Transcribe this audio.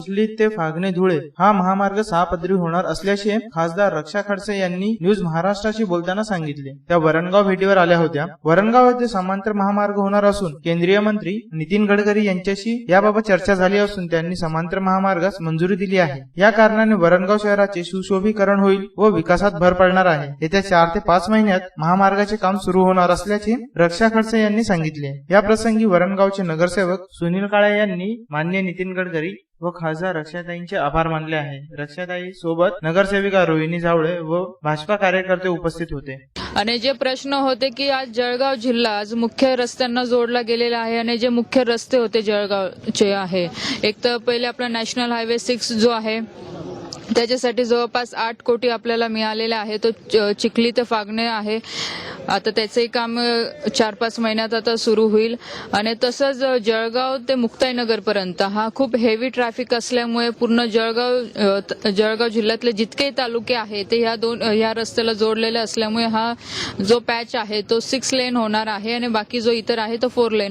उचली ते फागणे धुळे. हा महामार्ग सहा पदरी होणार असल्याचे खासदार रक्षा खडसे यांनी न्यूज महाराष्ट्राशी बोलताना सांगितले. त्या वरणगाव भेटीवर आल्या होत्या. वरणगाव येथे समांतर महामार्ग होणार असून केंद्रीय मंत्री नितीन गडकरी यांच्याशी याबाबत चर्चा झाली असून त्यांनी समांतर महामार्गास मंजुरी दिली आहे. या कारणाने वरणगाव शहराचे सुशोभीकरण होईल व विकासात भर पडणार आहे. येत्या चार ते पाच महिन्यात महामार्गाचे काम सुरू होणार असल्याचे रक्षा खडसे यांनी सांगितले. या प्रसंगी वरणगावचे नगरसेवक सुनील काळे यांनी मान्य नितीन गडकरी व खासदार रक्षाताईंचे आभार मानले आहे. रक्षाताई सोबत नगरसेविका रोहिणी जावळे व भाजपा कार्यकर्ते उपस्थित होते. आणि जे प्रश्न होते की आज जळगाव जिल्हा आज मुख्य रस्त्यांना जोडला गेलेला आहे आणि जे मुख्य रस्ते होते जळगावचे आहे. एक तर पहिले आपला नॅशनल हायवे सिक्स जो आहे त्याच्यासाठी जवळपास आठ कोटी आपल्याला मिळालेला आहे. तो च- चिखली ते फागणे आहे. आता त्याचंही काम चार पाच महिन्यात आता सुरू होईल. आणि तसंच जळगाव ते मुक्ताईनगरपर्यंत हा खूप हेवी ट्रॅफिक असल्यामुळे पूर्ण जळगाव जळगाव जिल्ह्यातले जितकेही तालुके आहेत ते ह्या दोन ह्या रस्त्याला जोडलेले असल्यामुळे हा जो पॅच आहे तो सिक्स लेन होणार आहे. आणि बाकी जो इतर आहे तो फोर लेन